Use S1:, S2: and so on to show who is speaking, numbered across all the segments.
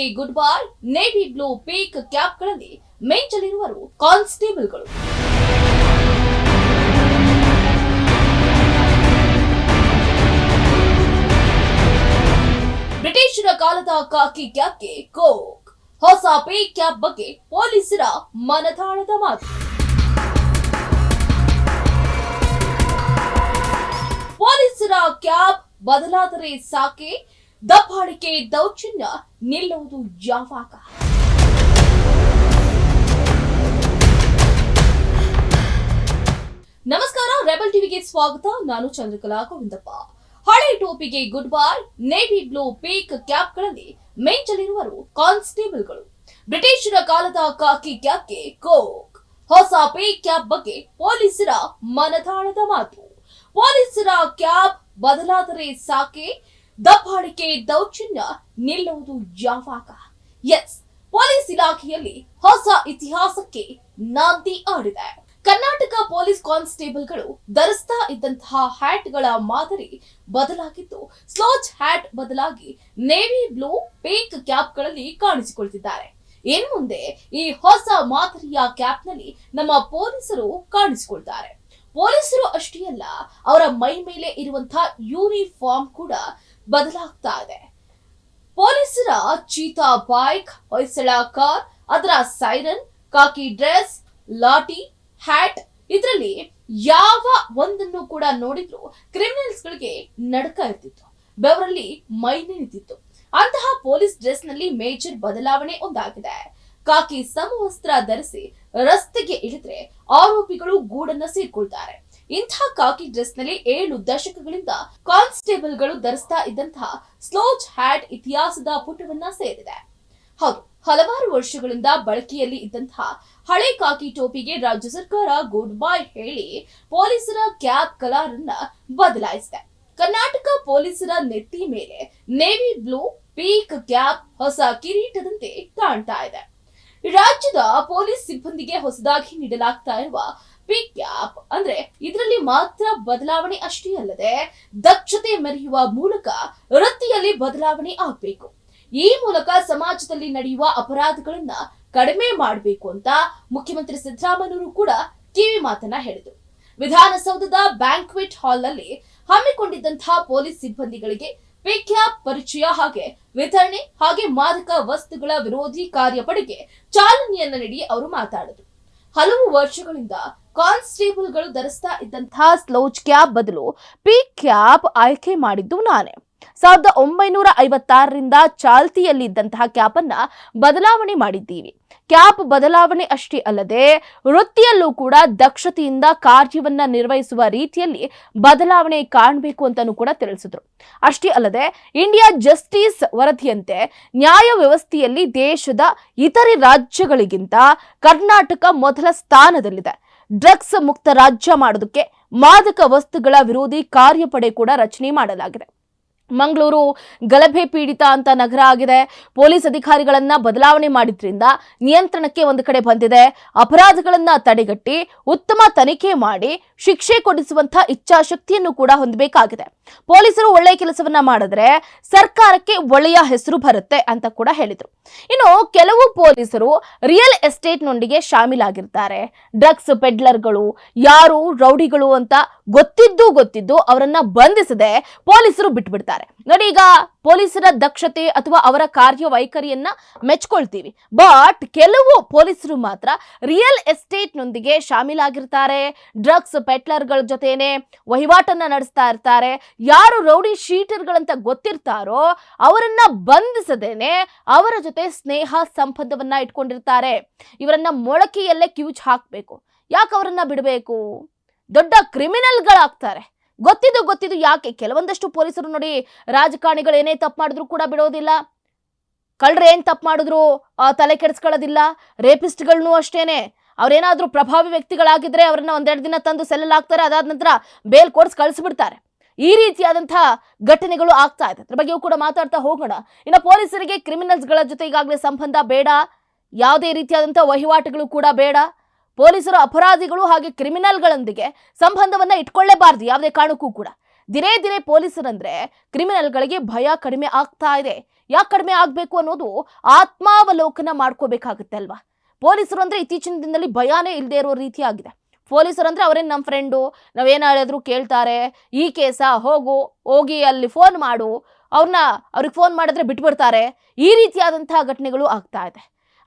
S1: ಟೋಪಿಗೆ good bye navy blue, peak ಕ್ಯಾಪ್ಗಳಲ್ಲಿ ಮೇಂಚಲಿರುವರು ಕಾನ್ಸ್ಟೇಬಲ್ಗಳು. ಬ್ರಿಟಿಷರ ಕಾಲದ ಕಾಕಿ ಕ್ಯಾಪ್ಗೆ ಕೋಕ್. ಹೊಸ ಪೇ ಕ್ಯಾಪ್ ಬಗ್ಗೆ ಪೊಲೀಸರ ಮನದಾಳದ ಮಾತು. ಪೊಲೀಸರ ಕ್ಯಾಪ್ ಬದಲಾದರೆ ಸಾಕೆ? ದಬ್ಬಾಳಿಕೆ ದೌರ್ಜನ್ಯ ನಿಲ್ಲುವುದು ಯಾವಾಗ? ನಮಸ್ಕಾರ, ರೆಬಲ್ ಟಿವಿಗೆ ಸ್ವಾಗತ. ನಾನು ಚಂದ್ರಕಲಾ ಗೋವಿಂದಪ್ಪ. ಹಳೆ ಟೋಪಿಗೆ good bye navy blue peak ಕ್ಯಾಪ್ಗಳಲ್ಲಿ ಮಿಂಚಲಿರುವರು ಕಾನ್ಸ್ಟೇಬಲ್ಗಳು. ಬ್ರಿಟಿಷರ ಕಾಲದ ಕಾಕಿ ಕ್ಯಾಪ್ಗೆ ಕೋಕ್. ಹೊಸ ಪೇ ಕ್ಯಾಪ್ ಬಗ್ಗೆ ಪೊಲೀಸರ ಮನದಾಳದ ಮಾತು. ಪೊಲೀಸರ ಕ್ಯಾಪ್ ಬದಲಾದರೆ ಸಾಕೆ? ದಬ್ಬಾಳಿಕೆ ದೌರ್ಜನ್ಯ ನಿಲ್ಲುವುದು ಯಾವಾಗ? ಎಸ್ ಪೊಲೀಸ್ ಇಲಾಖೆಯಲ್ಲಿ ಹೊಸ ಇತಿಹಾಸಕ್ಕೆ ನಾಂದಿ ಆಡಿದೆ. ಕರ್ನಾಟಕ ಪೊಲೀಸ್ ಕಾನ್ಸ್ಟೇಬಲ್ಗಳು ಧರಿಸ್ತಾ ಇದ್ದಂತಹ ಹ್ಯಾಟ್ಗಳ ಮಾದರಿ ಬದಲಾಗಿದ್ದು ಸ್ಲೋಚ್ ಹ್ಯಾಟ್ ಬದಲಾಗಿ ನೇವಿ ಬ್ಲೂ ಪಿಂಕ್ ಕ್ಯಾಪ್ಗಳಲ್ಲಿ ಕಾಣಿಸಿಕೊಳ್ತಿದ್ದಾರೆ. ಇನ್ ಮುಂದೆ ಈ ಹೊಸ ಮಾದರಿಯ ಕ್ಯಾಪ್ನಲ್ಲಿ ನಮ್ಮ ಪೊಲೀಸರು ಕಾಣಿಸಿಕೊಳ್ತಾರೆ. ಪೊಲೀಸರು ಅಷ್ಟೇ ಅಲ್ಲ, ಅವರ ಮೈ ಮೇಲೆ ಇರುವಂತಹ ಯೂನಿಫಾರ್ಮ್ ಕೂಡ ಬದಲಾಗ್ತಾ ಇದೆ. ಪೊಲೀಸರ ಚೀತಾ ಬೈಕ್, ಹೊಯ್ಸಳ ಕಾರ್, ಅದರ ಸೈರನ್ ಕಾಕಿ ಡ್ರೆಸ್ ಲಾಟಿ ಹ್ಯಾಟ್, ಇದರಲ್ಲಿ ಯಾವ ಒಂದನ್ನು ಕೂಡ ನೋಡಿದ್ರು ಕ್ರಿಮಿನಲ್ಸ್ ಗಳಿಗೆ ನಡಕ ಇರ್ತಿತ್ತು. ಬೆವರಲ್ಲಿ ಮೈ ನಿಂತಿತ್ತು ಅಂತಹ ಪೊಲೀಸ್ ಡ್ರೆಸ್ನಲ್ಲಿ ಮೇಜರ್ ಬದಲಾವಣೆ ಒಂದಾಗಿದೆ. ಕಾಕಿ ಸಮವಸ್ತ್ರ ಧರಿಸಿ ರಸ್ತೆಗೆ ಇಳಿದ್ರೆ ಆರೋಪಿಗಳು ಗೂಡನ್ನ ಸೇರ್ಕೊಳ್ತಾರೆ ಇಂತಹ ಕಾಕಿ ಡ್ರೆಸ್ನಲ್ಲಿ ಏಳು ದಶಕಗಳಿಂದ ಕಾನ್ಸ್ಟೇಬಲ್ಗಳು ಧರಿಸ್ತಾ ಇದ್ದಂತಹ ಸ್ಲೋಚ್ ಹ್ಯಾಟ್ ಇತಿಹಾಸದ ಪುಟವನ್ನ ಸೇರಿದೆ ಹೌದು, ಹಲವಾರು ವರ್ಷಗಳಿಂದ ಬಳಕೆಯಲ್ಲಿ ಇದ್ದಂತಹ ಹಳೆ ಕಾಕಿ ಟೋಪಿಗೆ ರಾಜ್ಯ ಸರ್ಕಾರ ಗುಡ್ ಬೈ ಹೇಳಿ ಪೊಲೀಸರ ಕ್ಯಾಪ್ ಕಲರ್ ಅನ್ನ ಬದಲಾಯಿಸಿದೆ. ಕರ್ನಾಟಕ ಪೊಲೀಸರ ನೆತ್ತಿ ಮೇಲೆ ನೇವಿ ಬ್ಲೂ ಪೀಕ್ ಕ್ಯಾಪ್ ಹೊಸ ಕಿರೀಟದಂತೆ ಕಾಣ್ತಾ ಇದೆ. ರಾಜ್ಯದ ಪೊಲೀಸ್ ಸಿಬ್ಬಂದಿಗೆ ಹೊಸದಾಗಿ ನೀಡಲಾಗ್ತಾ ಇರುವ ಪಿಕ್ ಆಪ್ ಅಂದ್ರೆ ಇದರಲ್ಲಿ ಮಾತ್ರ ಬದಲಾವಣೆ ಅಷ್ಟೇ ಅಲ್ಲದೆ ದಕ್ಷತೆ ಮೆರೆಯುವ ಮೂಲಕ ವೃತ್ತಿಯಲ್ಲಿ ಬದಲಾವಣೆ ಆಗ್ಬೇಕು. ಈ ಮೂಲಕ ಸಮಾಜದಲ್ಲಿ ನಡೆಯುವ ಅಪರಾಧಗಳನ್ನ ಕಡಿಮೆ ಮಾಡಬೇಕು ಅಂತ ಮುಖ್ಯಮಂತ್ರಿ ಸಿದ್ದರಾಮಯ್ಯರು ಕೂಡ ಕಿವಿ ಮಾತನ್ನ ಹೇಳಿದರು. ವಿಧಾನಸೌಧದ ಬ್ಯಾಂಕ್ವೆಟ್ ಹಾಲ್ನಲ್ಲಿ ಹಮ್ಮಿಕೊಂಡಿದ್ದಂತಹ ಪೊಲೀಸ್ ಸಿಬ್ಬಂದಿಗಳಿಗೆ ಪಿಕ್ಯಾಪ್ ಪರಿಚಯ ಹಾಗೆ ವಿತರಣೆ ಹಾಗೆ ಮಾದಕ ವಸ್ತುಗಳ ವಿರೋಧಿ ಕಾರ್ಯಪಡೆಗೆ ಚಾಲನೆಯನ್ನ ನೀಡಿ ಅವರು ಮಾತಾಡಿದರು. ಹಲವು ವರ್ಷಗಳಿಂದ ಕಾನ್ಸ್ಟೇಬಲ್ಗಳು ಧರಿಸ್ತಾ ಇದ್ದಂತಹ ಸ್ಲೋಚ್ ಕ್ಯಾಪ್ ಬದಲು ಪಿ ಕ್ಯಾಪ್ ಆಯ್ಕೆ ಮಾಡಿದ್ದು ನಾನೇ. ಸಾವಿರದ ಒಂಬೈನೂರ ಐವತ್ತಾರರಿಂದ ಚಾಲ್ತಿಯಲ್ಲಿದ್ದಂತಹ ಕ್ಯಾಪ್ ಅನ್ನ ಬದಲಾವಣೆ ಮಾಡಿದ್ದೀವಿ. ಕ್ಯಾಪ್ ಬದಲಾವಣೆ ಅಷ್ಟೇ ಅಲ್ಲದೆ, ವೃತ್ತಿಯಲ್ಲೂ ಕೂಡ ದಕ್ಷತೆಯಿಂದ ಕಾರ್ಯವನ್ನ ನಿರ್ವಹಿಸುವ ರೀತಿಯಲ್ಲಿ ಬದಲಾವಣೆ ಕಾಣಬೇಕು ಅಂತಾನೂ ಕೂಡ ತಿಳಿಸಿದ್ರು. ಅಷ್ಟೇ ಅಲ್ಲದೆ, ಇಂಡಿಯಾ ಜಸ್ಟಿಸ್ ವರದಿಯಂತೆ ನ್ಯಾಯ ವ್ಯವಸ್ಥೆಯಲ್ಲಿ ದೇಶದ ಇತರೆ ರಾಜ್ಯಗಳಿಗಿಂತ ಕರ್ನಾಟಕ ಮೊದಲ ಸ್ಥಾನದಲ್ಲಿದೆ. ಡ್ರಗ್ಸ್ ಮುಕ್ತ ರಾಜ್ಯ ಮಾಡೋದಕ್ಕೆ ಮಾದಕ ವಸ್ತುಗಳ ವಿರೋಧಿ ಕಾರ್ಯಪಡೆ ಕೂಡ ರಚನೆ ಮಾಡಲಾಗಿದೆ. ಮಂಗಳೂರು ಗಲಭೆ ಪೀಡಿತ ಅಂತ ನಗರ ಆಗಿದೆ. ಪೊಲೀಸ್ ಅಧಿಕಾರಿಗಳನ್ನ ಬದಲಾವಣೆ ಮಾಡಿದ್ರಿಂದ ನಿಯಂತ್ರಣಕ್ಕೆ ಒಂದು ಕಡೆ ಬಂದಿದೆ. ಅಪರಾಧಗಳನ್ನ ತಡೆಗಟ್ಟಿ ಉತ್ತಮ ತನಿಖೆ ಮಾಡಿ ಶಿಕ್ಷೆ ಕೊಡಿಸುವಂತಹ ಇಚ್ಛಾಶಕ್ತಿಯನ್ನು ಕೂಡ ಹೊಂದಬೇಕಾಗಿದೆ. ಪೊಲೀಸರು ಒಳ್ಳೆಯ ಕೆಲಸವನ್ನ ಮಾಡಿದ್ರೆ ಸರ್ಕಾರಕ್ಕೆ ಒಳ್ಳೆಯ ಹೆಸರು ಬರುತ್ತೆ ಅಂತ ಕೂಡ ಹೇಳಿದರು. ಇನ್ನು ಕೆಲವು ಪೊಲೀಸರು ರಿಯಲ್ ಎಸ್ಟೇಟ್ನೊಂದಿಗೆ ಶಾಮೀಲಾಗಿರ್ತಾರೆ. ಡ್ರಗ್ಸ್ ಪೆಡ್ಲರ್ಗಳು, ಯಾರು ರೌಡಿಗಳು ಅಂತ ಗೊತ್ತಿದ್ದು ಗೊತ್ತಿದ್ದು ಅವರನ್ನ ಬಂಧಿಸದೆ ಪೊಲೀಸರು ಬಿಟ್ಬಿಡ್ತಾರೆ. ನೋಡಿ ಈಗ ಪೊಲೀಸರ ದಕ್ಷತೆ ಅಥವಾ ಅವರ ಕಾರ್ಯವೈಖರಿಯನ್ನ ಮೆಚ್ಕೊಳ್ತೀವಿ. ಬಟ್ ಕೆಲವು ಪೊಲೀಸರು ಮಾತ್ರ ರಿಯಲ್ ಎಸ್ಟೇಟ್ನೊಂದಿಗೆ ಶಾಮೀಲಾಗಿರ್ತಾರೆ. ಡ್ರಗ್ಸ್ ಪೆಟ್ಲರ್ಗಳ ಜೊತೆನೆ ವಹಿವಾಟನ್ನ ನಡೆಸ್ತಾ ಇರ್ತಾರೆ. ಯಾರು ರೌಡಿ ಶೀಟರ್ಗಳಂತ ಗೊತ್ತಿರ್ತಾರೋ ಅವರನ್ನ ಬಂಧಿಸದೇನೆ ಅವರ ಜೊತೆ ಸ್ನೇಹ ಸಂಬಂಧವನ್ನ ಇಟ್ಕೊಂಡಿರ್ತಾರೆ. ಇವರನ್ನ ಮೊಳಕೆಯಲ್ಲೇ ಕಿವುಚ್ ಹಾಕ್ಬೇಕು. ಯಾಕೆ ಅವರನ್ನ ಬಿಡಬೇಕು? ದೊಡ್ಡ ಕ್ರಿಮಿನಲ್ಗಳಾಗ್ತಾರೆ ಗೊತ್ತಿದ್ದು ಗೊತ್ತಿದ್ದು ಯಾಕೆ? ಕೆಲವೊಂದಷ್ಟು ಪೊಲೀಸರು ನೋಡಿ ರಾಜಕಾರಣಿಗಳು ಏನೇ ತಪ್ಪು ಮಾಡಿದ್ರು ಕೂಡ ಬಿಡೋದಿಲ್ಲ. ಕಳ್ಳರು ಏನು ತಪ್ಪು ಮಾಡಿದ್ರು ತಲೆ ಕೆಡಿಸ್ಕೊಳ್ಳೋದಿಲ್ಲ. ರೇಪಿಸ್ಟ್ಗಳನ್ನೂ ಅಷ್ಟೇನೆ. ಅವರೇನಾದರೂ ಪ್ರಭಾವಿ ವ್ಯಕ್ತಿಗಳಾಗಿದ್ರೆ ಅವ್ರನ್ನ ಒಂದೆರಡು ದಿನ ತಂದು ಸೆಲ್ಲಲ್ಲಿ ಹಾಕ್ತಾರೆ, ಅದಾದ ನಂತರ ಬೇಲ್ ಕೊಡ್ಸ್ ಕಳಿಸ್ಬಿಡ್ತಾರೆ. ಈ ರೀತಿಯಾದಂತಹ ಘಟನೆಗಳು ಆಗ್ತಾ ಇದೆ. ಅದ್ರ ಬಗ್ಗೆಯೂ ಕೂಡ ಮಾತಾಡ್ತಾ ಹೋಗೋಣ. ಇನ್ನು ಪೊಲೀಸರಿಗೆ ಕ್ರಿಮಿನಲ್ಸ್ಗಳ ಜೊತೆ ಈಗಾಗಲೇ ಸಂಬಂಧ ಬೇಡ. ಯಾವುದೇ ರೀತಿಯಾದಂಥ ವಹಿವಾಟುಗಳು ಕೂಡ ಬೇಡ. ಪೊಲೀಸರು ಅಪರಾಧಿಗಳು ಹಾಗೆ ಕ್ರಿಮಿನಲ್ಗಳೊಂದಿಗೆ ಸಂಬಂಧವನ್ನ ಇಟ್ಕೊಳ್ಳೇಬಾರ್ದು, ಯಾವುದೇ ಕಾರಣಕ್ಕೂ ಕೂಡ. ದಿನೇ ದಿನೇ ಪೊಲೀಸರಂದ್ರೆ ಕ್ರಿಮಿನಲ್ಗಳಿಗೆ ಭಯ ಕಡಿಮೆ ಆಗ್ತಾ ಇದೆ. ಯಾಕೆ ಕಡಿಮೆ ಆಗ್ಬೇಕು ಅನ್ನೋದು ಆತ್ಮಾವಲೋಕನ ಮಾಡ್ಕೋಬೇಕಾಗುತ್ತೆ ಅಲ್ವಾ? ಪೊಲೀಸರು ಅಂದ್ರೆ ಇತ್ತೀಚಿನ ದಿನದಲ್ಲಿ ಭಯಾನೇ ಇಲ್ಲದೆ ಇರೋ ರೀತಿ ಆಗಿದೆ. ಪೊಲೀಸರು ಅಂದ್ರೆ ಅವರೇನು ನಮ್ಮ ಫ್ರೆಂಡು ನಾವೇನು ಹೇಳಿದ್ರು ಕೇಳ್ತಾರೆ, ಈ ಕೇಸ ಹೋಗು, ಹೋಗಿ ಅಲ್ಲಿ ಫೋನ್ ಮಾಡು ಅವ್ರನ್ನ ಅವ್ರಿಗೆ ಫೋನ್ ಮಾಡಿದ್ರೆ ಬಿಟ್ಬಿಡ್ತಾರೆ, ಈ ರೀತಿಯಾದಂತಹ ಘಟನೆಗಳು ಆಗ್ತಾ ಇದೆ.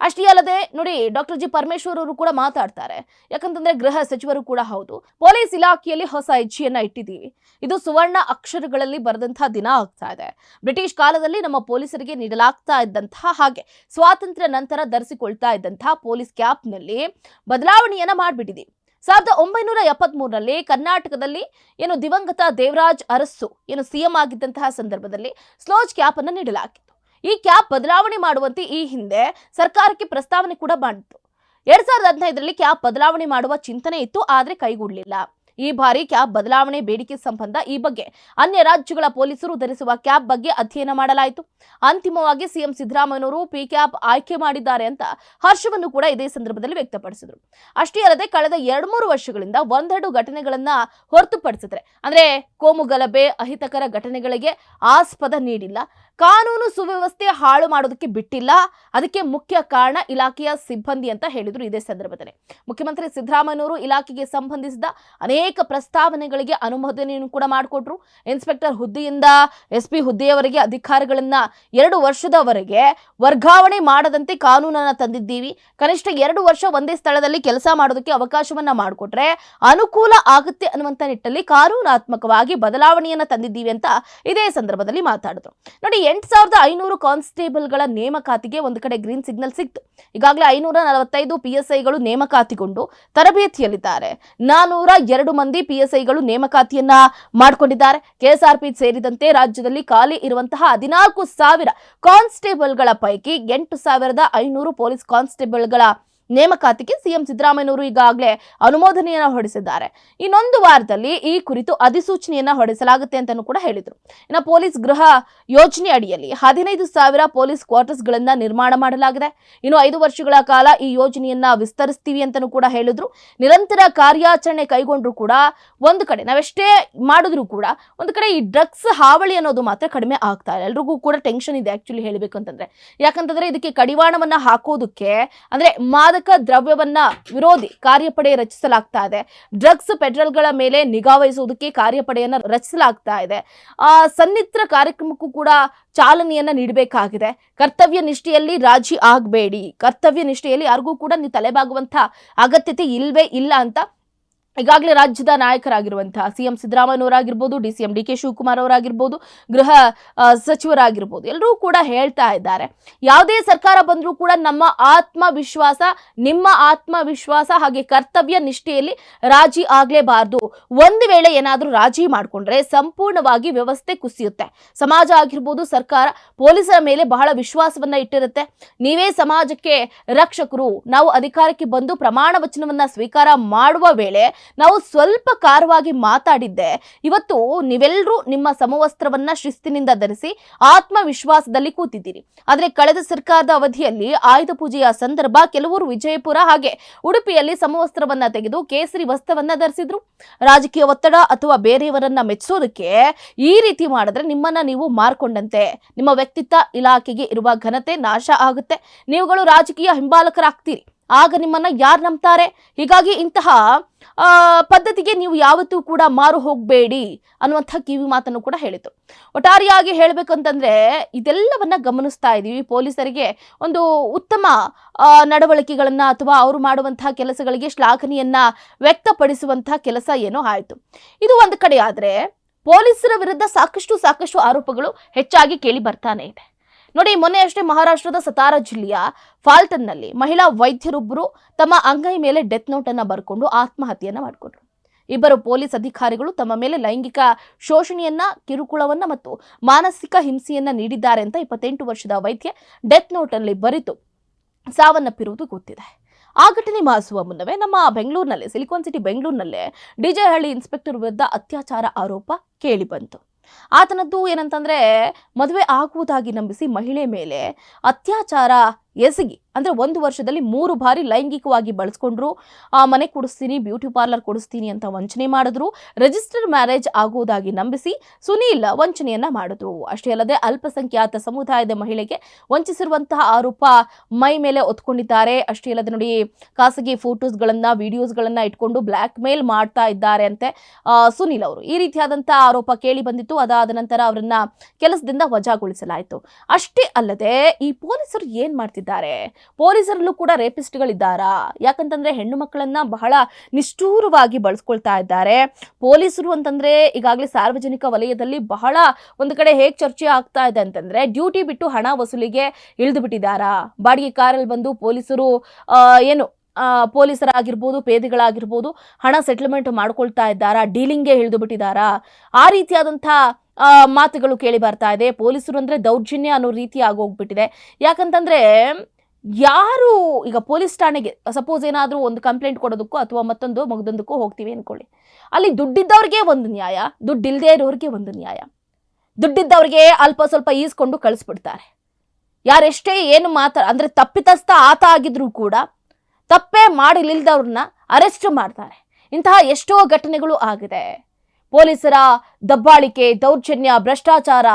S1: ಅಷ್ಟೇ ಅಲ್ಲದೆ, ನೋಡಿ ಡಾಕ್ಟರ್ ಜಿ. ಪರಮೇಶ್ವರ್ ಅವರು ಕೂಡ ಮಾತಾಡ್ತಾರೆ. ಯಾಕಂತಂದ್ರೆ ಗೃಹ ಸಚಿವರು ಕೂಡ ಹೌದು. ಪೊಲೀಸ್ ಇಲಾಖೆಯಲ್ಲಿ ಹೊಸ ಹೆಜ್ಜೆಯನ್ನ ಇಟ್ಟಿದ್ದೀವಿ. ಇದು ಸುವರ್ಣ ಅಕ್ಷರಗಳಲ್ಲಿ ಬರೆದಂತಹ ದಿನ ಆಗ್ತಾ ಇದೆ. ಬ್ರಿಟಿಷ್ ಕಾಲದಲ್ಲಿ ನಮ್ಮ ಪೊಲೀಸರಿಗೆ ನೀಡಲಾಗ್ತಾ ಇದ್ದಂತಹ ಹಾಗೆ ಸ್ವಾತಂತ್ರ್ಯ ನಂತರ ಧರಿಸಿಕೊಳ್ತಾ ಇದ್ದಂತಹ ಪೊಲೀಸ್ ಕ್ಯಾಪ್ನಲ್ಲಿ ಬದಲಾವಣೆಯನ್ನ ಮಾಡಿಬಿಟ್ಟಿದೆ ಸಾವಿರದ ಒಂಬೈನೂರ ಎಪ್ಪತ್ಮೂರರಲ್ಲಿ ಕರ್ನಾಟಕದಲ್ಲಿ ಏನು ದಿವಂಗತ ದೇವರಾಜ್ ಅರಸು ಏನು ಸಿಎಂ ಆಗಿದ್ದಂತಹ ಸಂದರ್ಭದಲ್ಲಿ ಸ್ಲೋಜ್ ಕ್ಯಾಪ್ ಅನ್ನು ನೀಡಲಾಗಿತ್ತು. ಈ ಕ್ಯಾಪ್ ಬದಲಾವಣೆ ಮಾಡುವಂತೆ ಈ ಹಿಂದೆ ಸರ್ಕಾರಕ್ಕೆ ಪ್ರಸ್ತಾವನೆ ಕೂಡ ಮಾಡಿತ್ತು. ಎರಡ್ ಸಾವಿರದ ಹದಿನೈದರಲ್ಲಿ ಕ್ಯಾಪ್ ಬದಲಾವಣೆ ಮಾಡುವ ಚಿಂತನೆ ಇತ್ತು, ಆದರೆ ಕೈಗೂಡಲಿಲ್ಲ. ಈ ಬಾರಿ ಕ್ಯಾಪ್ ಬದಲಾವಣೆ ಬೇಡಿಕೆ ಸಂಬಂಧ ಈ ಬಗ್ಗೆ ಅನ್ಯ ರಾಜ್ಯಗಳ ಪೊಲೀಸರು ಧರಿಸುವ ಕ್ಯಾಬ್ ಬಗ್ಗೆ ಅಧ್ಯಯನ ಮಾಡಲಾಯಿತು. ಅಂತಿಮವಾಗಿ ಸಿಎಂ ಸಿದ್ದರಾಮಯ್ಯನವರು ಪಿ ಕ್ಯಾಬ್ ಆಯ್ಕೆ ಮಾಡಿದ್ದಾರೆ ಅಂತ ಹರ್ಷವನ್ನು ಕೂಡ ಇದೇ ಸಂದರ್ಭದಲ್ಲಿ ವ್ಯಕ್ತಪಡಿಸಿದರು. ಅಷ್ಟೇ ಅಲ್ಲದೆ ಕಳೆದ ಎರಡ್ ಮೂರು ವರ್ಷಗಳಿಂದ ಒಂದೆರಡು ಘಟನೆಗಳನ್ನ ಹೊರತುಪಡಿಸಿದ್ರೆ, ಅಂದ್ರೆ ಕೋಮು ಗಲಭೆ, ಅಹಿತಕರ ಘಟನೆಗಳಿಗೆ ಆಸ್ಪದ ನೀಡಿಲ್ಲ. ಕಾನೂನು ಸುವ್ಯವಸ್ಥೆ ಹಾಳು ಮಾಡೋದಕ್ಕೆ ಬಿಟ್ಟಿಲ್ಲ. ಅದಕ್ಕೆ ಮುಖ್ಯ ಕಾರಣ ಇಲಾಖೆಯ ಸಿಬ್ಬಂದಿ ಅಂತ ಹೇಳಿದ್ರು ಇದೇ ಸಂದರ್ಭದಲ್ಲಿ. ಮುಖ್ಯಮಂತ್ರಿ ಸಿದ್ದರಾಮಯ್ಯನವರು ಇಲಾಖೆಗೆ ಸಂಬಂಧಿಸಿದ ಅನೇಕ ಪ್ರಸ್ತಾವನೆಗಳಿಗೆ ಅನುಮೋದನೆಯನ್ನು ಕೂಡ ಮಾಡಿಕೊಟ್ರು. ಇನ್ಸ್ಪೆಕ್ಟರ್ ಹುದ್ದೆಯಿಂದ ಎಸ್ ಪಿ ಹುದ್ದೆಯವರೆಗೆ ಅಧಿಕಾರಿಗಳನ್ನ ಎರಡು ವರ್ಷದವರೆಗೆ ವರ್ಗಾವಣೆ ಮಾಡದಂತೆ ಕಾನೂನನ್ನ ತಂದಿದ್ದೀವಿ. ಕನಿಷ್ಠ ಎರಡು ವರ್ಷ ಒಂದೇ ಸ್ಥಳದಲ್ಲಿ ಕೆಲಸ ಮಾಡೋದಕ್ಕೆ ಅವಕಾಶವನ್ನ ಮಾಡಿಕೊಟ್ರೆ ಅನುಕೂಲ ಆಗುತ್ತೆ ಅನ್ನುವಂತ ನಿಟ್ಟಲ್ಲಿ ಕಾನೂನಾತ್ಮಕವಾಗಿ ಬದಲಾವಣೆಯನ್ನ ತಂದಿದ್ದೀವಿ ಅಂತ ಇದೇ ಸಂದರ್ಭದಲ್ಲಿ ಮಾತಾಡಿದ್ರು. ನೋಡಿ ಎಂಟು ಸಾವಿರದ ಐನೂರು ಕಾನ್ಸ್ಟೇಬಲ್ಗಳ ನೇಮಕಾತಿಗೆ ಒಂದು ಕಡೆ ಗ್ರೀನ್ ಸಿಗ್ನಲ್ ಸಿಕ್ತು. ಈಗಾಗಲೇ ಐನೂರ ನಲವತ್ತೈದು ಪಿ ಎಸ್ ಐಗಳು ನೇಮಕಾತಿಗೊಂಡು ತರಬೇತಿಯಲ್ಲಿದ್ದಾರೆ. ನಾನೂರ ಎರಡು ಮಂದಿ ಪಿ ಎಸ್ ಐಗಳು ನೇಮಕಾತಿಯನ್ನ ಮಾಡಿಕೊಂಡಿದ್ದಾರೆ. ಕೆಎಸ್ಆರ್ಪಿ ಸೇರಿದಂತೆ ರಾಜ್ಯದಲ್ಲಿ ಖಾಲಿ ಇರುವಂತಹ ಹದಿನಾಲ್ಕು ಸಾವಿರ ಕಾನ್ಸ್ಟೇಬಲ್ಗಳ ಪೈಕಿ ಎಂಟು ಸಾವಿರದ ಐನೂರು ಪೊಲೀಸ್ ಕಾನ್ಸ್ಟೇಬಲ್ಗಳ ನೇಮಕಾತಿಗೆ ಸಿಎಂ ಸಿದ್ದರಾಮಯ್ಯನವರು ಈಗಾಗಲೇ ಅನುಮೋದನೆಯನ್ನ ಹೊರಡಿಸಿದ್ದಾರೆ. ಇನ್ನೊಂದು ವಾರದಲ್ಲಿ ಈ ಕುರಿತು ಅಧಿಸೂಚನೆಯನ್ನ ಹೊರಡಿಸಲಾಗುತ್ತೆ ಅಂತಾನೂ ಕೂಡ ಹೇಳಿದರು. ಇನ್ನು ಪೊಲೀಸ್ ಗೃಹ ಯೋಜನೆ ಅಡಿಯಲ್ಲಿ ಹದಿನೈದು ಸಾವಿರ ಪೊಲೀಸ್ ಕ್ವಾರ್ಟರ್ಸ್ಗಳನ್ನ ನಿರ್ಮಾಣ ಮಾಡಲಾಗಿದೆ. ಇನ್ನು ಐದು ವರ್ಷಗಳ ಕಾಲ ಈ ಯೋಜನೆಯನ್ನ ವಿಸ್ತರಿಸ್ತೀವಿ ಅಂತಾನೂ ಕೂಡ ಹೇಳಿದ್ರು. ನಿರಂತರ ಕಾರ್ಯಾಚರಣೆ ಕೈಗೊಂಡ್ರು ಕೂಡ ಒಂದು ಕಡೆ, ನಾವೆಷ್ಟೇ ಮಾಡಿದ್ರು ಕೂಡ ಒಂದು ಕಡೆ ಈ ಡ್ರಗ್ಸ್ ಹಾವಳಿ ಅನ್ನೋದು ಮಾತ್ರ ಕಡಿಮೆ ಆಗ್ತಾ ಇಲ್ಲ. ಎಲ್ರಿಗೂ ಕೂಡ ಟೆನ್ಷನ್ ಇದೆ ಆಕ್ಚುಲಿ ಹೇಳಬೇಕು ಅಂತಂದ್ರೆ ಯಾಕಂತಂದ್ರೆ ಇದಕ್ಕೆ ಕಡಿವಾಣವನ್ನ ಹಾಕೋದಕ್ಕೆ, ಅಂದ್ರೆ ಮಾದಕ ದ್ರವ್ಯವನ್ನ ವಿರೋಧಿ ಕಾರ್ಯಪಡೆ ರಚಿಸಲಾಗ್ತಾ ಇದೆ. ಡ್ರಗ್ಸ್, ಪೆಟ್ರೋಲ್ಗಳ ಮೇಲೆ ನಿಗಾ ವಹಿಸುವುದಕ್ಕೆ ಕಾರ್ಯಪಡೆಯನ್ನ ರಚಿಸಲಾಗ್ತಾ ಇದೆ. ಆ ಸನ್ನಿತ್ರ ಕಾರ್ಯಕ್ರಮಕ್ಕೂ ಕೂಡ ಚಾಲನೆಯನ್ನ ನೀಡಬೇಕಾಗಿದೆ. ಕರ್ತವ್ಯ ನಿಷ್ಠೆಯಲ್ಲಿ ರಾಜಿ ಆಗಬೇಡಿ. ಕರ್ತವ್ಯ ನಿಷ್ಠೆಯಲ್ಲಿ ಯಾರಿಗೂ ಕೂಡ ನೀವು ತಲೆಬಾಗುವಂತ ಅಗತ್ಯತೆ ಇಲ್ವೇ ಇಲ್ಲ ಅಂತ ಈಗಾಗಲೇ ರಾಜ್ಯದ ನಾಯಕರಾಗಿರುವಂತಹ CM ಸಿದ್ದರಾಮಯ್ಯನವರಾಗಿರ್ಬೋದು D CM D K Shivakumar ಅವರಾಗಿರ್ಬೋದು, ಗೃಹ ಸಚಿವರಾಗಿರ್ಬೋದು, ಎಲ್ಲರೂ ಕೂಡ ಹೇಳ್ತಾ ಇದ್ದಾರೆ. ಯಾವುದೇ ಸರ್ಕಾರ ಬಂದರೂ ಕೂಡ ನಮ್ಮ ಆತ್ಮವಿಶ್ವಾಸ, ನಿಮ್ಮ ಆತ್ಮವಿಶ್ವಾಸ ಹಾಗೆ ಕರ್ತವ್ಯ ನಿಷ್ಠೆಯಲ್ಲಿ ರಾಜಿ ಆಗಲೇಬಾರ್ದು. ಒಂದು ವೇಳೆ ಏನಾದರೂ ರಾಜಿ ಮಾಡಿಕೊಂಡ್ರೆ ಸಂಪೂರ್ಣವಾಗಿ ವ್ಯವಸ್ಥೆ ಕುಸಿಯುತ್ತೆ. ಸಮಾಜ ಆಗಿರ್ಬೋದು, ಸರ್ಕಾರ, ಪೊಲೀಸರ ಮೇಲೆ ಬಹಳ ವಿಶ್ವಾಸವನ್ನು ಇಟ್ಟಿರುತ್ತೆ. ನೀವೇ ಸಮಾಜಕ್ಕೆ ರಕ್ಷಕರು. ನಾವು ಅಧಿಕಾರಕ್ಕೆ ಬಂದು ಪ್ರಮಾಣ ವಚನವನ್ನು ಸ್ವೀಕಾರ ಮಾಡುವ ವೇಳೆ ನಾವು ಸ್ವಲ್ಪ ಕಾರವಾಗಿ ಮಾತಾಡಿದ್ದೆ. ಇವತ್ತು ನೀವೆಲ್ಲರೂ ನಿಮ್ಮ ಸಮವಸ್ತ್ರವನ್ನ ಶಿಸ್ತಿನಿಂದ ಧರಿಸಿ ಆತ್ಮವಿಶ್ವಾಸದಲ್ಲಿ ಕೂತಿದ್ದೀರಿ. ಆದ್ರೆ ಕಳೆದ ಸರ್ಕಾರದ ಅವಧಿಯಲ್ಲಿ ಆಯುಧ ಪೂಜೆಯ ಸಂದರ್ಭ ಕೆಲವರು ವಿಜಯಪುರ ಹಾಗೆ ಉಡುಪಿಯಲ್ಲಿ ಸಮವಸ್ತ್ರವನ್ನ ತೆಗೆದು ಕೇಸರಿ ವಸ್ತ್ರವನ್ನ ಧರಿಸಿದ್ರು. ರಾಜಕೀಯ ಒತ್ತಡ ಅಥವಾ ಬೇರೆಯವರನ್ನ ಮೆಚ್ಚೋದಕ್ಕೆ ಈ ರೀತಿ ಮಾಡಿದ್ರೆ ನಿಮ್ಮನ್ನ ನೀವು ಮಾರ್ಕೊಂಡಂತೆ. ನಿಮ್ಮ ವ್ಯಕ್ತಿತ್ವ ಇಲಾಖೆಗೆ ಇರುವ ಘನತೆ ನಾಶ ಆಗುತ್ತೆ. ನೀವುಗಳು ರಾಜಕೀಯ ಹಿಂಬಾಲಕರಾಗ್ತೀರಿ. ಆಗ ನಿಮ್ಮನ್ನ ಯಾರು ನಂಬ್ತಾರೆ? ಹೀಗಾಗಿ ಇಂತಹ ಪದ್ಧತಿಗೆ ನೀವು ಯಾವತ್ತೂ ಕೂಡ ಮಾರು ಹೋಗಬೇಡಿ ಅನ್ನುವಂಥ ಕಿವಿ ಮಾತನ್ನು ಕೂಡ ಹೇಳಿತು. ಒಟ್ಟಾರೆಯಾಗಿ ಹೇಳಬೇಕಂತಂದ್ರೆ, ಇದೆಲ್ಲವನ್ನ ಗಮನಿಸ್ತಾ ಇದ್ದೀವಿ ಪೊಲೀಸರಿಗೆ ಒಂದು ಉತ್ತಮ ನಡವಳಿಕೆಗಳನ್ನ ಅಥವಾ ಅವರು ಮಾಡುವಂತಹ ಕೆಲಸಗಳಿಗೆ ಶ್ಲಾಘನೆಯನ್ನ ವ್ಯಕ್ತಪಡಿಸುವಂತಹ ಕೆಲಸ ಏನೋ ಆಯಿತು. ಇದು ಒಂದು ಕಡೆ ಆದರೆ, ಪೊಲೀಸರ ವಿರುದ್ಧ ಸಾಕಷ್ಟು ಸಾಕಷ್ಟು ಆರೋಪಗಳು ಹೆಚ್ಚಾಗಿ ಕೇಳಿ ಬರ್ತಾನೆ ಇದೆ. ನೋಡಿ, ಮೊನ್ನೆ ಅಷ್ಟೇ ಮಹಾರಾಷ್ಟ್ರದ ಸತಾರಾ ಜಿಲ್ಲೆಯ ಫಾಲ್ಟನ್ನಲ್ಲಿ ಮಹಿಳಾ ವೈದ್ಯರೊಬ್ಬರು ತಮ್ಮ ಅಂಗೈ ಮೇಲೆ ಡೆತ್ ನೋಟ್ ಅನ್ನ ಬರ್ಕೊಂಡು ಆತ್ಮಹತ್ಯೆಯನ್ನ ಮಾಡಿಕೊಂಡ್ರು. ಇಬ್ಬರು ಪೊಲೀಸ್ ಅಧಿಕಾರಿಗಳು ತಮ್ಮ ಮೇಲೆ ಲೈಂಗಿಕ ಶೋಷಣೆಯನ್ನ, ಕಿರುಕುಳವನ್ನ ಮತ್ತು ಮಾನಸಿಕ ಹಿಂಸೆಯನ್ನ ನೀಡಿದ್ದಾರೆ ಅಂತ ಇಪ್ಪತ್ತೆಂಟು ವರ್ಷದ ವೈದ್ಯ ಡೆತ್ ನೋಟ್ ಅಲ್ಲಿ ಸಾವನ್ನಪ್ಪಿರುವುದು ಗೊತ್ತಿದೆ. ಆ ಘಟನೆ ಮಾಸುವ ಮುನ್ನವೇ ನಮ್ಮ ಬೆಂಗಳೂರಿನಲ್ಲಿ, ಸಿಲಿಕಾನ್ ಸಿಟಿ ಬೆಂಗಳೂರಿನಲ್ಲೇ ಡಿಜೆ ಹಳ್ಳಿ ಇನ್ಸ್ಪೆಕ್ಟರ್ ವಿರುದ್ಧ ಅತ್ಯಾಚಾರ ಆರೋಪ ಕೇಳಿ ಬಂತು ಆತನದ್ದು ಏನಂತಂದ್ರೆ ಮದುವೆ ಆಗುವುದಾಗಿ ನಂಬಿಸಿ ಮಹಿಳೆ ಮೇಲೆ ಅತ್ಯಾಚಾರ ಎಸಗಿ, ಅಂದ್ರೆ ಒಂದು ವರ್ಷದಲ್ಲಿ ಮೂರು ಬಾರಿ ಲೈಂಗಿಕವಾಗಿ ಬಳಸ್ಕೊಂಡ್ರು. ಆ ಮನೆ ಕೊಡಿಸ್ತೀನಿ, ಬ್ಯೂಟಿ ಪಾರ್ಲರ್ ಕೊಡಿಸ್ತೀನಿ ಅಂತ ವಂಚನೆ ಮಾಡಿದ್ರು. ರಿಜಿಸ್ಟರ್ ಮ್ಯಾರೇಜ್ ಆಗುವುದಾಗಿ ನಂಬಿಸಿ ಸುನೀಲ್ ವಂಚನೆಯನ್ನ ಮಾಡಿದ್ರು. ಅಷ್ಟೇ ಅಲ್ಲದೆ ಅಲ್ಪಸಂಖ್ಯಾತ ಸಮುದಾಯದ ಮಹಿಳೆಗೆ ವಂಚಿಸಿರುವಂತಹ ಆರೋಪ ಮೈ ಮೇಲೆ ಒತ್ಕೊಂಡಿದ್ದಾರೆ ಅಷ್ಟೇ ಅಲ್ಲದೆ ನೋಡಿ, ಖಾಸಗಿ ಫೋಟೋಸ್ಗಳನ್ನ, ವಿಡಿಯೋಸ್ಗಳನ್ನ ಇಟ್ಕೊಂಡು ಬ್ಲ್ಯಾಕ್ ಮೇಲ್ ಮಾಡ್ತಾ ಇದ್ದಾರೆ ಅಂತೆ ಸುನೀಲ್ ಅವರು. ಈ ರೀತಿಯಾದಂತಹ ಆರೋಪ ಕೇಳಿ ಬಂದಿತ್ತು. ಅದಾದ ನಂತರ ಅವರನ್ನ ಕೆಲಸದಿಂದ ವಜಾಗೊಳಿಸಲಾಯಿತು. ಅಷ್ಟೇ ಅಲ್ಲದೆ ಈ ಪೊಲೀಸರು ಏನ್ ಮಾಡ್ತಿದ್ದಾರೆ? ಪೊಲೀಸರಲ್ಲೂ ಕೂಡ ರೇಪಿಸ್ಟ್ಗಳಿದ್ದಾರಾ? ಯಾಕಂತಂದ್ರೆ ಹೆಣ್ಣು ಮಕ್ಕಳನ್ನ ಬಹಳ ನಿಷ್ಠೂರವಾಗಿ ಬಳಸ್ಕೊಳ್ತಾ ಇದ್ದಾರೆ. ಪೊಲೀಸರು ಅಂತಂದ್ರೆ ಈಗಾಗಲೇ ಸಾರ್ವಜನಿಕ ವಲಯದಲ್ಲಿ ಬಹಳ ಒಂದು ಕಡೆ ಹೇಗೆ ಚರ್ಚೆ ಆಗ್ತಾ ಇದೆ ಅಂತಂದ್ರೆ ಡ್ಯೂಟಿ ಬಿಟ್ಟು ಹಣ ವಸೂಲಿಗೆ ಇಳಿದು ಬಿಟ್ಟಿದ್ದಾರಾ ಬಾಡಿಗೆ ಕಾರಲ್ಲಿ ಬಂದು ಪೊಲೀಸರು ಏನು ಪೊಲೀಸರಾಗಿರ್ಬೋದು, ಪೇದೆಗಳಾಗಿರ್ಬೋದು ಹಣ ಸೆಟಲ್ಮೆಂಟ್ ಮಾಡ್ಕೊಳ್ತಾ ಇದ್ದಾರಾ? ಡೀಲಿಂಗ್ಗೆ ಇಳಿದು ಬಿಟ್ಟಿದ್ದಾರಾ ಆ ರೀತಿಯಾದಂಥ ಮಾತುಗಳು ಕೇಳಿ ಬರ್ತಾ ಇದೆ. ಪೊಲೀಸರು ಅಂದ್ರೆ ದೌರ್ಜನ್ಯ ಅನ್ನೋ ರೀತಿ ಆಗೋಗ್ಬಿಟ್ಟಿದೆ ಯಾಕಂತಂದ್ರೆ, ಯಾರು, ಈಗ ಪೊಲೀಸ್ ಠಾಣೆಗೆ ಸಪೋಸ್ ಏನಾದರೂ ಒಂದು ಕಂಪ್ಲೇಂಟ್ ಕೊಡೋದಕ್ಕೂ ಅಥವಾ ಮತ್ತೊಂದು ಮಗದೊಂದಕ್ಕೂ ಹೋಗ್ತೀವಿ ಅನ್ಕೊಳ್ಳಿ. ಅಲ್ಲಿ ದುಡ್ಡಿದ್ದವ್ರಿಗೆ ಒಂದು ನ್ಯಾಯ ದುಡ್ಡಿಲ್ಲದೆ ಇರೋರಿಗೆ ಒಂದು ನ್ಯಾಯ. ದುಡ್ಡಿದ್ದವ್ರಿಗೆ ಅಲ್ಪ ಸ್ವಲ್ಪ ಈಸ್ಕೊಂಡು ಕಳಿಸ್ಬಿಡ್ತಾರೆ. ಯಾರೆಷ್ಟೇ ಏನು ಮಾತಾ, ಅಂದರೆ ತಪ್ಪಿತಸ್ಥ ಆತ ಆಗಿದ್ರೂ ಕೂಡ ತಪ್ಪೇ ಮಾಡಿಲಿಲ್ದವ್ರನ್ನ ಅರೆಸ್ಟ್ ಮಾಡ್ತಾರೆ. ಇಂತಹ ಎಷ್ಟೋ ಘಟನೆಗಳು ಆಗಿದೆ. ಪೊಲೀಸರ ದಬ್ಬಾಳಿಕೆ, ದೌರ್ಜನ್ಯ, ಭ್ರಷ್ಟಾಚಾರ,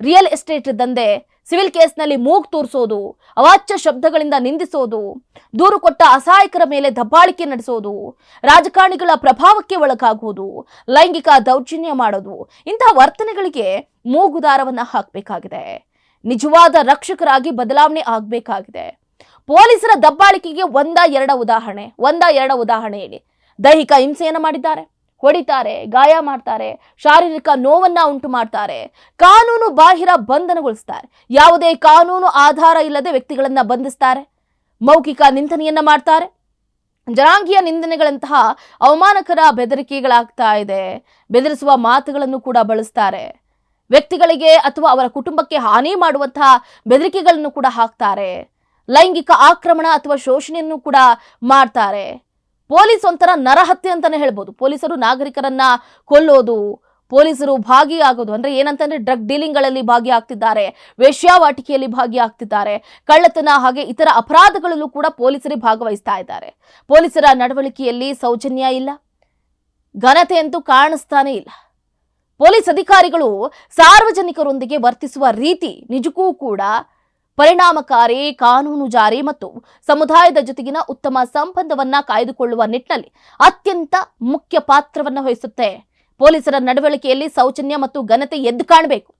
S1: ರಿಯಲ್ ಎಸ್ಟೇಟ್ ದಂಧೆ, ಸಿವಿಲ್ ಕೇಸ್ನಲ್ಲಿ ಮೂಗ್ ತೋರಿಸೋದು, ಅವಾಚ್ಯ ಶಬ್ದಗಳಿಂದ ನಿಂದಿಸೋದು, ದೂರು ಕೊಟ್ಟ ಅಸಹಾಯಕರ ಮೇಲೆ ದಬ್ಬಾಳಿಕೆ ನಡೆಸೋದು, ರಾಜಕಾರಣಿಗಳ ಪ್ರಭಾವಕ್ಕೆ ಒಳಗಾಗುವುದು, ಲೈಂಗಿಕ ದೌರ್ಜನ್ಯ ಮಾಡೋದು, ಇಂತಹ ವರ್ತನೆಗಳಿಗೆ ಮೂಗುದಾರವನ್ನು ಹಾಕಬೇಕಾಗಿದೆ. ನಿಜವಾದ ರಕ್ಷಕರಾಗಿ ಬದಲಾವಣೆ ಆಗಬೇಕಾಗಿದೆ. ಪೊಲೀಸರ ದಬ್ಬಾಳಿಕೆಗೆ ಒಂದ, ಎರಡ ಉದಾಹರಣೆ, ಒಂದ, ಎರಡ ಉದಾಹರಣೆ ಹೇಳಿ. ದೈಹಿಕ ಹಿಂಸೆಯನ್ನು ಮಾಡಿದ್ದಾರೆ. ಹೊಡಿತಾರೆ, ಗಾಯ ಮಾಡ್ತಾರೆ, ಶಾರೀರಿಕ ನೋವನ್ನ ಉಂಟು ಮಾಡ್ತಾರೆ. ಕಾನೂನು ಬಾಹಿರ ಬಂಧನಗೊಳಿಸ್ತಾರೆ. ಯಾವುದೇ ಕಾನೂನು ಆಧಾರ ಇಲ್ಲದೆ ವ್ಯಕ್ತಿಗಳನ್ನ ಬಂಧಿಸ್ತಾರೆ. ಮೌಖಿಕ ನಿಂದನೆಯನ್ನ ಮಾಡ್ತಾರೆ. ಜನಾಂಗೀಯ ನಿಂದನೆಗಳಂತಹ ಅವಮಾನಕರ ಬೆದರಿಕೆಗಳಾಗ್ತಾ ಇದೆ. ಬೆದರಿಸುವ ಮಾತುಗಳನ್ನು ಕೂಡ ಬಳಸ್ತಾರೆ. ವ್ಯಕ್ತಿಗಳಿಗೆ ಅಥವಾ ಅವರ ಕುಟುಂಬಕ್ಕೆ ಹಾನಿ ಮಾಡುವಂತಹ ಬೆದರಿಕೆಗಳನ್ನು ಕೂಡ ಹಾಕ್ತಾರೆ. ಲೈಂಗಿಕ ಆಕ್ರಮಣ ಅಥವಾ ಶೋಷಣೆಯನ್ನು ಕೂಡ ಮಾಡ್ತಾರೆ. ಪೊಲೀಸ್ ಒಂಥರ ನರಹತ್ಯೆ ಅಂತಾನೆ ಹೇಳ್ಬೋದು. ಪೊಲೀಸರು ನಾಗರಿಕರನ್ನ ಕೊಲ್ಲೋದು, ಪೊಲೀಸರು ಭಾಗಿಯಾಗೋದು, ಅಂದ್ರೆ ಏನಂತಂದ್ರೆ ಡ್ರಗ್ ಡೀಲಿಂಗ್ಗಳಲ್ಲಿ ಭಾಗಿಯಾಗ್ತಿದ್ದಾರೆ, ವೇಶ್ಯಾವಾಟಿಕೆಯಲ್ಲಿ ಭಾಗಿಯಾಗ್ತಿದ್ದಾರೆ, ಕಳ್ಳತನ ಹಾಗೆ ಇತರ ಅಪರಾಧಗಳಲ್ಲೂ ಕೂಡ ಪೊಲೀಸರೇ ಭಾಗವಹಿಸ್ತಾ ಇದ್ದಾರೆ. ಪೊಲೀಸರ ನಡವಳಿಕೆಯಲ್ಲಿ ಸೌಜನ್ಯ ಇಲ್ಲ, ಘನತೆ ಅಂತೂ ಕಾಣಿಸ್ತಾನೆ ಇಲ್ಲ. ಪೊಲೀಸ್ ಅಧಿಕಾರಿಗಳು ಸಾರ್ವಜನಿಕರೊಂದಿಗೆ ವರ್ತಿಸುವ ರೀತಿ ನಿಜಕ್ಕೂ ಕೂಡ ಪರಿಣಾಮಕಾರಿ ಕಾನೂನು ಜಾರಿ ಮತ್ತು ಸಮುದಾಯದ ಜೊತೆಗಿನ ಉತ್ತಮ ಸಂಬಂಧವನ್ನ ಕಾಯ್ದುಕೊಳ್ಳುವ ನಿಟ್ಟಿನಲ್ಲಿ ಅತ್ಯಂತ ಮುಖ್ಯ ಪಾತ್ರವನ್ನು ವಹಿಸುತ್ತೆ. ಪೊಲೀಸರ ನಡವಳಿಕೆಯಲ್ಲಿ ಸೌಜನ್ಯ ಮತ್ತು ಘನತೆ ಎದ್ದು ಕಾಣಬೇಕು.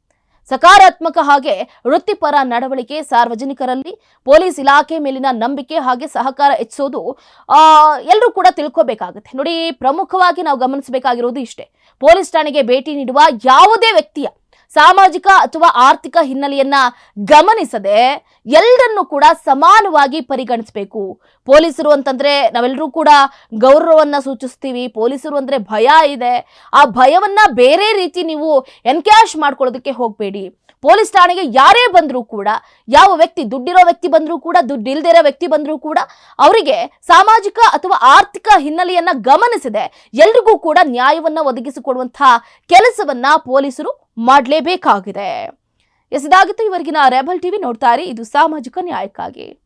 S1: ಸಕಾರಾತ್ಮಕ ಹಾಗೆ ವೃತ್ತಿಪರ ನಡವಳಿಕೆ ಸಾರ್ವಜನಿಕರಲ್ಲಿ ಪೊಲೀಸ್ ಇಲಾಖೆ ಮೇಲಿನ ನಂಬಿಕೆ ಹಾಗೆ ಸಹಕಾರ ಹೆಚ್ಚಿಸೋದು ಎಲ್ಲರೂ ಕೂಡ ತಿಳ್ಕೋಬೇಕಾಗುತ್ತೆ. ನೋಡಿ, ಪ್ರಮುಖವಾಗಿ ನಾವು ಗಮನಿಸಬೇಕಾಗಿರೋದು ಇಷ್ಟೇ. ಪೊಲೀಸ್ ಠಾಣೆಗೆ ಭೇಟಿ ನೀಡುವ ಯಾವುದೇ ವ್ಯಕ್ತಿಯ ಸಾಮಾಜಿಕ ಅಥವಾ ಆರ್ಥಿಕ ಹಿನ್ನೆಲೆಯನ್ನ ಗಮನಿಸದೆ ಎಲ್ಲರನ್ನು ಕೂಡ ಸಮಾನವಾಗಿ ಪರಿಗಣಿಸಬೇಕು. ಪೊಲೀಸರು ಅಂತಂದ್ರೆ ನಾವೆಲ್ಲರೂ ಕೂಡ ಗೌರವವನ್ನ ಸೂಚಿಸ್ತೀವಿ. ಪೊಲೀಸರು ಅಂದ್ರೆ ಭಯ ಇದೆ. ಆ ಭಯವನ್ನ ಬೇರೆ ರೀತಿ ನೀವು ಎನ್ಕ್ಯಾಶ್ ಮಾಡ್ಕೊಳ್ಳೋದಕ್ಕೆ ಹೋಗಬೇಡಿ. ಪೊಲೀಸ್ ಠಾಣೆಗೆ ಯಾರೇ ಬಂದರೂ ಕೂಡ, ಯಾವ ವ್ಯಕ್ತಿ ದುಡ್ಡಿರೋ ವ್ಯಕ್ತಿ ಬಂದರೂ ಕೂಡ ದುಡ್ಡು ಇರೋ ವ್ಯಕ್ತಿ ಬಂದರೂ ಕೂಡ ಅವರಿಗೆ ಸಾಮಾಜಿಕ ಅಥವಾ ಆರ್ಥಿಕ ಹಿನ್ನೆಲೆಯನ್ನ ಗಮನಿಸದೆ ಎಲ್ರಿಗೂ ಕೂಡ ನ್ಯಾಯವನ್ನ ಒದಗಿಸಿಕೊಡುವಂತಹ ಕೆಲಸವನ್ನ ಪೊಲೀಸರು ಮಾಡಲೇಬೇಕಾಗಿದೆ. ಎಸದಾಗಿತ್ತು ಇವರಿಗಿನ ರೆಬಲ್ ಟಿವಿ ನೋಡ್ತಾರೆ ಇದು ಸಾಮಾಜಿಕ ನ್ಯಾಯಕ್ಕಾಗಿ.